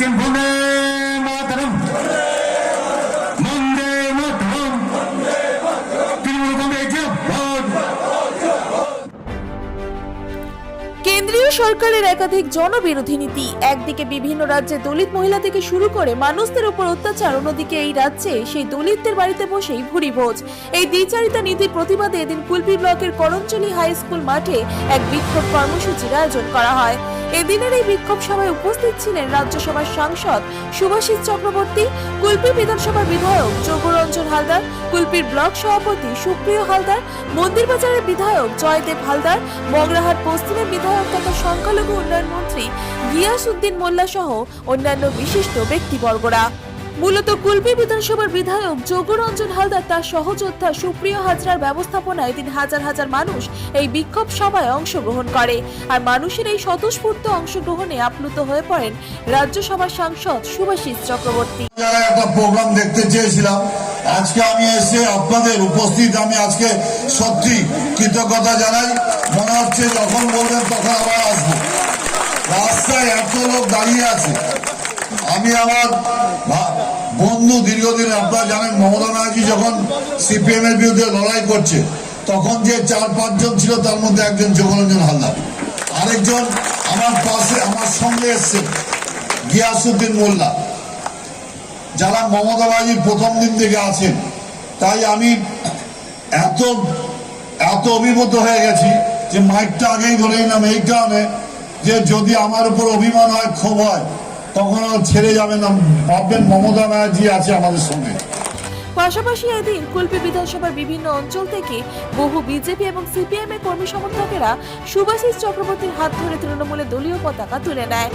நிச்சயம் பூண்டே மாதரம் কেন্দ্রীয় সরকারের একাধিক জনবিরোধী নীতি। একদিকে বিভিন্ন রাজ্যে দলিত মহিলা থেকে শুরু করে মানুষদের উপর অত্যাচার, অন্যদিকে এই রাজ্যে সেই দলিতদের বাড়িতে বসেই ভুরি ভোজ এই দ্বিচারিতা নীতির প্রতিবাদে এদিন কুলপি ব্লকের করঞ্চলি হাই স্কুল মাঠে এক বিক্ষোভ কর্মসূচির আয়োজন করা হয়। এদিনের এই বিক্ষোভ সভায় উপস্থিত ছিলেন রাজ্যসভার সাংসদ সুভাষিস চক্রবর্তী, কুলপি বিধানসভার বিধায়ক যোগরঞ্জন হালদার, কুলপির ব্লক সভাপতি সুপ্রিয় হালদার মন্দিরবাজারের বিধায়ক জয়দেব হালদার মগরাহাট পশ্চিমের বিধায়ক তথা সংখ্যালঘু উন্নয়ন মন্ত্রী গিয়াস উদ্দিন মোল্লা সহ অন্যান্য বিশিষ্ট ব্যক্তিবর্গরা। মূলত কুলপি বিধানসভার বিধায়ক যোগরঞ্জন হালদার তার সহযোদ্ধা সুপ্রিয় হাজরার ব্যবস্থাপনায় দিন হাজার হাজার মানুষ এই বিক্ষোভ সভায় অংশগ্রহণ করে আর মানুষের এই স্বতঃস্ফূর্ত অংশগ্রহণে আপ্লুত হয়ে পড়েন রাজ্যসভার সাংসদ সুভাষিস চক্রবর্তী। একটা প্রোগ্রাম দেখতে চেয়েছিলাম আজকে আমি এসে আপনাদের উপস্থিত, আমি আজকে সত্যি কৃতজ্ঞতা জানাই। মনে হচ্ছে যখন বলবেন তখন আবার আসব। রাস্তায় এত লোক দাঁড়িয়ে আছে। আমি আমার বন্ধু দীর্ঘদিন, আপনারা জানেন, মমতা ব্যানার্জি যখন সিপিএম এর বিরুদ্ধে লড়াই করছে, তখন যে চার, পাঁচজন ছিল, তার মধ্যে একজন যোগরঞ্জন হালদার। আরেকজন আমার পাশে, আমার সঙ্গে এসছে গিয়াসুদ্দিন মোল্লা। যারা মমতা ব্যানার্জির প্রথম দিন থেকে আছেন তাই আমি এত এত অভিভূত হয়ে গেছি যে মাইকটা আগেই ধরে নিলাম। এই কারণে যে যদি আমার উপর অভিমান হয় ক্ষোভ হয় তখন আর ছেড়ে যাবে না। ভাববেন মমতা ব্যানার্জি আছে আমাদের সঙ্গে। পাশাপাশি এদিন কুলপি বিধানসভার বিভিন্ন অঞ্চল থেকে বহু বিজেপি এবং সিপিএম এর কর্মী সমর্থকেরা সুভাষিস চক্রবর্তীর হাত ধরে তৃণমূলের দলীয় পতাকা তুলে নেয়।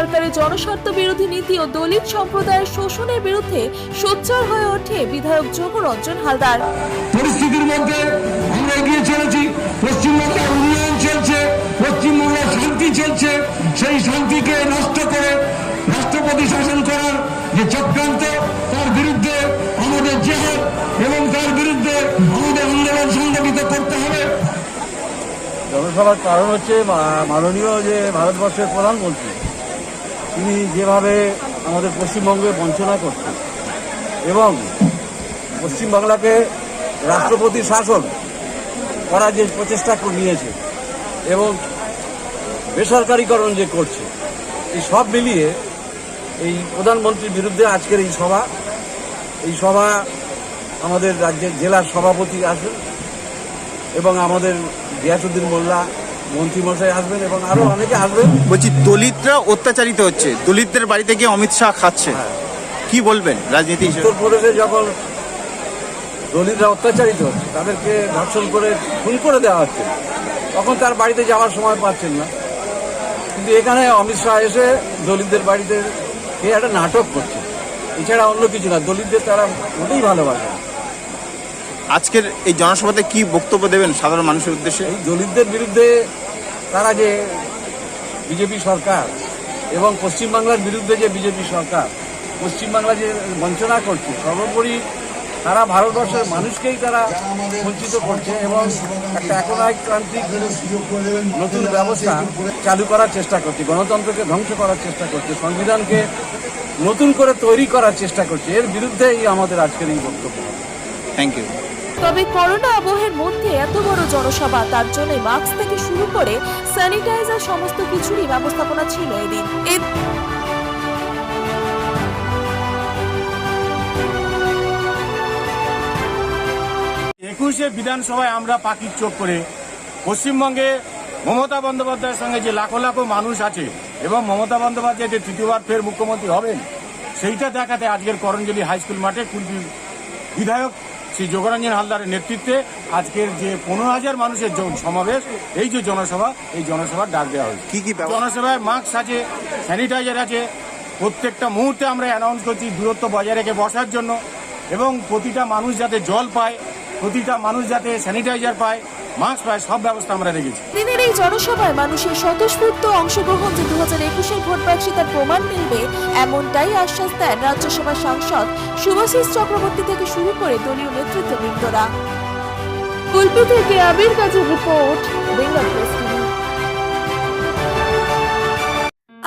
সরকারের জনস্বার্থ বিরোধী নীতি ও দলিত সম্প্রদায়ের শোষণের বিরুদ্ধে সোচ্চার হয়ে ওঠে বিধায়ক যোগরঞ্জন হালদার। পরিস্থিতির মধ্যে আমরা এগিয়ে চলেছি। পশ্চিমবঙ্গের উন্নয়ন চলছে পশ্চিমবঙ্গের শান্তি চলছে। সেই শান্তিকে নষ্ট করে রাষ্ট্রপতি শাসন করার যে চক্রান্ত তার বিরুদ্ধে আমাদের জেহাদ এবং তার বিরুদ্ধে আমাদের আন্দোলন সংগঠিত করতে হবে। জনসভার কারণ হচ্ছে মাননীয় যে ভারতবর্ষের প্রধানমন্ত্রী তিনি যেভাবে আমাদের পশ্চিমবঙ্গে বঞ্চনা করছেন এবং পশ্চিমবাংলাকে রাষ্ট্রপতি শাসন করার যে প্রচেষ্টা নিয়েছে এবং বেসরকারীকরণ যে করছে, এই সব মিলিয়ে এই প্রধানমন্ত্রীর বিরুদ্ধে আজকের এই সভা এই সভা আমাদের রাজ্যের জেলার সভাপতি আসবেন এবং আমাদের গিয়াসুদ্দিন মোল্লা মন্ত্রীমশাই আসবেন এবং আরও অনেকে আসবেন। বলছি দলিতরা অত্যাচারিত হচ্ছে। দলিতদের বাড়িতে গিয়ে অমিত শাহ খাচ্ছে। কি বলবেন রাজনীতি উত্তরপ্রদেশে যখন দলিতরা অত্যাচারিত হচ্ছে তাদেরকে ধর্ষণ করে খুন করে দেওয়া হচ্ছে তখন তার বাড়িতে যাওয়ার সময় পাচ্ছেন না। কিন্তু এখানে অমিত শাহ এসে দলিতদের বাড়িতে একটা নাটক করছে। এছাড়া অন্য কিছু না দলিতদের তারা মোটেই ভালোবাসে। আজকের এই জনসভাতে কি বক্তব্য দেবেন সাধারণ মানুষের উদ্দেশ্যে? এই দলিতদের বিরুদ্ধে তারা যে বিজেপি সরকার এবং পশ্চিমবাংলার বিরুদ্ধে যে বিজেপি সরকার পশ্চিমবাংলা যে বঞ্চনা করছে সর্বোপরি তারা ভারতবর্ষের মানুষকেই তারা বঞ্চিত করছে এবং একটা একনায়কতান্ত্রিক নতুন ব্যবস্থা চালু করার চেষ্টা করছে গণতন্ত্রকে ধ্বংস করার চেষ্টা করছে সংবিধানকে নতুন করে তৈরি করার চেষ্টা করছে। এর বিরুদ্ধেই আমাদের আজকের এই বক্তব্য। থ্যাংক ইউ তবে করোনা আবহের মধ্যে এত বড় জনসভা, তার জন্য মাস্ক থেকে শুরু করে স্যানিটাইজার সমস্ত কিছুরই ব্যবস্থাপনা ছিল এদিন। একুশে বিধানসভায় আমরা পাখির চোখ করে পশ্চিমবঙ্গে মমতা বন্দ্যোপাধ্যায়ের সঙ্গে যে লাখো লাখো মানুষ আছে এবং মমতা বন্দ্যোপাধ্যায় যে তৃতীয়বার ফের মুখ্যমন্ত্রী হবেন, সেইটা দেখাতে আজকের করঞ্জলি হাই স্কুল মাঠে কুলপি বিধায়ক শ্রী যোগরঞ্জন হালদারের নেতৃত্বে আজকের যে পনেরো হাজার মানুষের সমাবেশ এই যে জনসভা এই জনসভার ডাক দেওয়া হয়েছে। কি কি জনসভায় মাস্ক আছে স্যানিটাইজার আছে প্রত্যেকটা মুহূর্তে আমরা অ্যানাউন্স করছি দূরত্ব বজায় রেখে বসার জন্য এবং প্রতিটা মানুষ যাতে জল পায় প্রতিটা মানুষ যাতে স্যানিটাইজার পায় মাস্ক প্রায় সব ব্যবস্থা আমরা রেখেছি। দিনের এই জনসভায় মানুষের স্বতঃস্ফূর্ত অংশগ্রহণ যে দু হাজার একুশের ভোট বাক্সে তার প্রমাণ মিলবে এমনটাই আশ্বাস দেন রাজ্যসভার সাংসদ শুভাশিস চক্রবর্তী থেকে শুরু করে দলীয় নেতৃত্ববৃন্দরা। কুলপি থেকে আবির কাজের রিপোর্ট বেঙ্গল